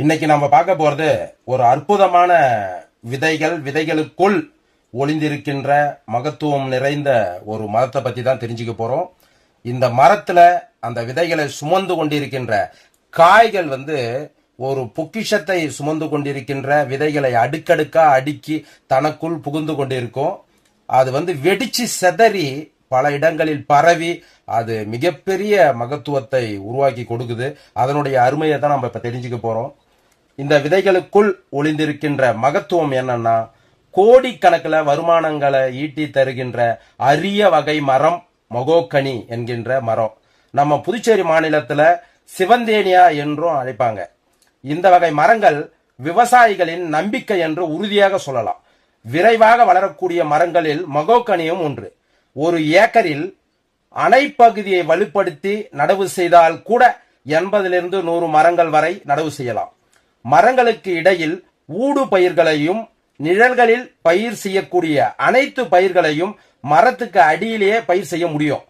இன்னைக்கு நம்ம பார்க்க போறது ஒரு அற்புதமான விதைகள் விதைகளுக்குள் ஒளிந்திருக்கின்ற மகத்துவம் நிறைந்த ஒரு மரத்தை பத்தி தான் தெரிஞ்சுக்க போறோம். இந்த மரத்துல அந்த விதைகளை சுமந்து கொண்டிருக்கின்ற காய்கள் வந்து ஒரு பொக்கிஷத்தை சுமந்து கொண்டிருக்கின்ற விதைகளை அடுக்கடுக்கா அடுக்கி தனக்குள் புகுந்து கொண்டிருக்கும். அது வந்து வெடிச்சு செதறி பல இடங்களில் பரவி அது மிகப்பெரிய மகத்துவத்தை உருவாக்கி கொடுக்குது. அதனுடைய அருமையை தான் நம்ம இப்ப தெரிஞ்சுக்க போறோம். இந்த விதைகளுக்குள் ஒளிந்திருக்கின்ற மகத்துவம் என்னன்னா கோடிக்கணக்கில் வருமானங்களை ஈட்டி தருகின்ற அரிய வகை மரம் மகோக்கனி என்கின்ற மரம். நம்ம புதுச்சேரி மாநிலத்தில் சிவந்தேனியா என்றும் அழைப்பாங்க. இந்த வகை மரங்கள் விவசாயிகளின் நம்பிக்கை என்று உறுதியாக சொல்லலாம். விரைவாக வளரக்கூடிய மரங்களில் மகோக்கனியும் ஒன்று. ஒரு ஏக்கரில் அணைப்பகுதியை வலுப்படுத்தி நடவு செய்தால் கூட எண்பதிலிருந்து நூறு மரங்கள் வரை நடவு செய்யலாம். மரங்களுக்கு இடையில் ஊடு பயிர்களையும் நிழல்களில் பயிர் செய்யக்கூடிய அனைத்து பயிர்களையும் மரத்துக்கு அடியிலேயே பயிர் செய்ய முடியும்.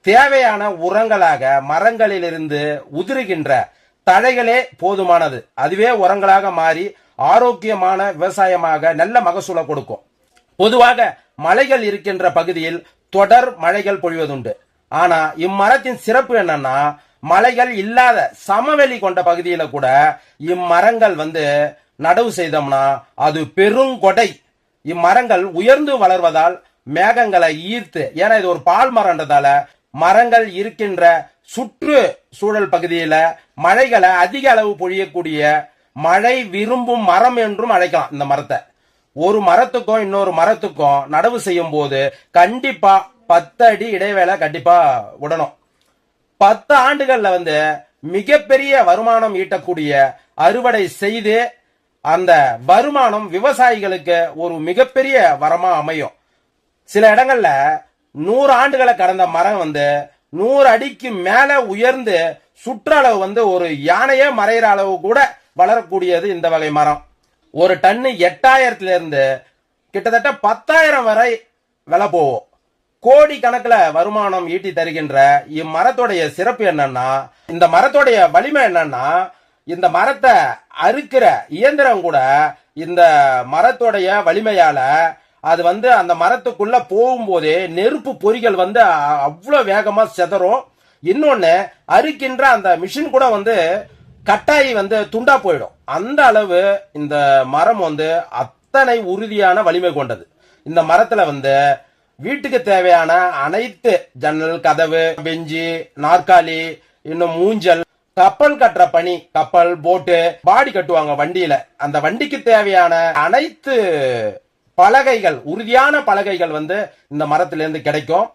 தேவையான உரங்களாக மரங்களிலிருந்து உதிருகின்ற தழைகளே போதுமானது. அதுவே உரங்களாக மாறி ஆரோக்கியமான விவசாயமாக நல்ல மகசூலை கொடுக்கும். பொதுவாக மலைகள் இருக்கின்ற பகுதியில் தொடர் மழைகள் பொழிவதுண்டு. ஆனா இம்மரத்தின் சிறப்பு என்னன்னா மலைகள் இல்லாத சமவெளி கொண்ட பகுதியில கூட இம்மரங்கள் வந்து நடவு செய்தோம்னா அது பெருங்கொடை இம்மரங்கள் உயர்ந்து வளர்வதால் மேகங்களை ஈர்த்து ஏன்னா இது ஒரு பால் மரம்ன்றதால மரங்கள் இருக்கின்ற சுற்று சூழல் பகுதியில மழைகளை அதிக அளவு பொழியக்கூடிய மழை விரும்பும் மரம் என்றும் அழைக்கலாம் இந்த மரத்தை. ஒரு மரத்துக்கும் இன்னொரு மரத்துக்கும் நடவு செய்யும் போது கண்டிப்பா பத்து அடி இடைவேளை கண்டிப்பா விடணும். பத்து ஆண்டுகள்ல வந்து மிகப்பெரிய வருமானம் ஈட்டக்கூடிய அறுவடை செய்து அந்த வருமானம் விவசாயிகளுக்கு ஒரு மிகப்பெரிய வரமா அமையும். சில இடங்கள்ல நூறு ஆண்டுகளை கடந்த மரம் வந்து நூறு அடிக்கு மேல உயர்ந்து சுற்றளவு வந்து ஒரு யானையே மறைகிற அளவு கூட வளரக்கூடியது இந்த வகை மரம். ஒரு டன்னு எட்டாயிரத்துல இருந்து கிட்டத்தட்ட பத்தாயிரம் வரை விலை போகும். கோடி கணக்குல வருமானம் ஈட்டி தருகின்ற இம்மரத்துடைய சிறப்பு என்னன்னா இந்த மரத்துடைய வலிமை என்னன்னா இந்த மரத்தை அறுக்கிற இயந்திரம் கூட இந்த மரத்துடைய வலிமையால அது வந்து அந்த மரத்துக்குள்ள போகும்போதே நெருப்பு பொறிகள் வந்து அவ்வளோ வேகமா செதறும். இன்னொன்னு அறுக்கின்ற அந்த மிஷின் கூட வந்து கட்டாயி வந்து துண்டா போயிடும். அந்த அளவு இந்த மரம் வந்து அத்தனை உறுதியான வலிமை கொண்டது. இந்த மரத்துல வந்து வீட்டுக்கு தேவையான அனைத்து ஜன்னல் கதவு பெஞ்சு நாற்காலி இன்னும் மூஞ்சல். கப்பல் கட்டுற பணி கப்பல் போட்டு பாடி கட்டுவாங்க வண்டியில. அந்த வண்டிக்கு தேவையான அனைத்து பலகைகள் உறுதியான பலகைகள் வந்து இந்த மரத்திலிருந்து கிடைக்கும்.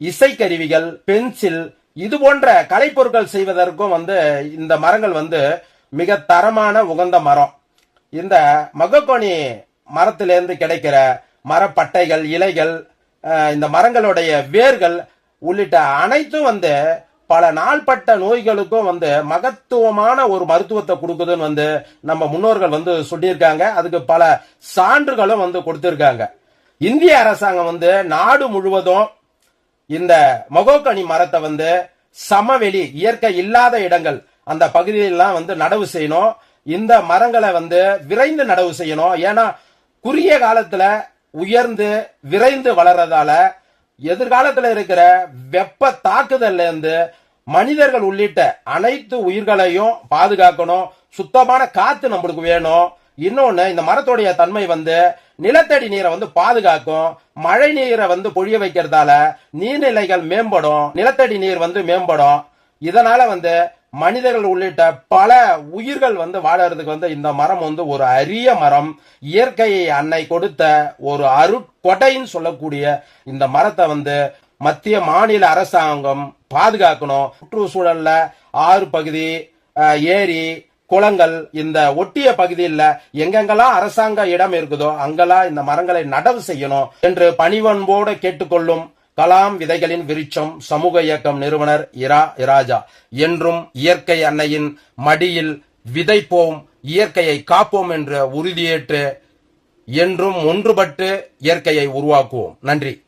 இசைக்கருவிகள் பென்சில் இது போன்ற கலைப்பொருட்கள் செய்வதற்கும் வந்து இந்த மரங்கள் வந்து மிக தரமான உகந்த மரம். இந்த மகக்கோணி மரத்திலிருந்து கிடைக்கிற மரப்பட்டைகள் இலைகள் இந்த மரங்களுடைய வேர்கள் உள்ளிட்ட அனைத்தும் வந்து பல நாள்பட்ட நோய்களுக்கும் வந்து மகத்துவமான ஒரு மருத்துவத்தை கொடுக்குதுன்னு வந்து நம்ம முன்னோர்கள் வந்து சொல்லியிருக்காங்க. அதுக்கு பல சான்றுகளும் வந்து கொடுத்துருக்காங்க. இந்திய அரசாங்கம் வந்து நாடு முழுவதும் இந்த மகோக்கனி மரத்தை வந்து சமவெளி இயற்கை இல்லாத இடங்கள் அந்த பகுதியெல்லாம் வந்து நடவு செய்யணும். இந்த மரங்களை வந்து விரைந்து நடவு செய்யணும். ஏன்னா குறுகிய காலத்துல உயர்ந்து விரைந்து வளர்றதால எதிர்காலத்துல இருக்கிற வெப்ப தாக்குதல்ல இருந்து மனிதர்கள் உள்ளிட்ட அனைத்து உயிர்களையும் பாதுகாக்கணும். சுத்தமான காத்து நம்மளுக்கு வேணும். இன்னொன்னு இந்த மரத்துடைய தன்மை வந்து நிலத்தடி நீரை வந்து பாதுகாக்கும். மழை நீரை வந்து பொழிய வைக்கிறதால நீர்நிலைகள் மேம்படும். நிலத்தடி நீர் வந்து மேம்படும். இதனால வந்து மனிதர்கள் உள்ளிட்ட பல உயிர்கள் வந்து வாழறதுக்கு வந்து இந்த மரம் வந்து ஒரு அரிய மரம். இயற்கையை அன்னை கொடுத்த ஒரு அருட்கொடைன்னு சொல்லக்கூடிய இந்த மரத்தை வந்து மத்திய மாநில அரசாங்கம் பாதுகாக்கணும். சுற்றுச்சூழல்ல ஆறு பகுதி ஏரி குளங்கள் இந்த ஒட்டிய பகுதியில் எங்கெங்கெல்லாம் அரசாங்க இடம் இருக்குதோ அங்கெல்லாம் இந்த மரங்களை நடவு செய்யணும் என்று பணிவன்போடு கேட்டுக்கொள்ளும் கலாம் விதைகளின் விருட்சம் சமூக இயக்கம் நிறுவனர் இரா இராஜா. என்றும் இயற்கை அன்னையின் மடியில் விதைப்போம் இயற்கையை காப்போம் என்ற உறுதியேற்று என்றும் ஒன்றுபட்டு இயற்கையை உருவாக்குவோம். நன்றி.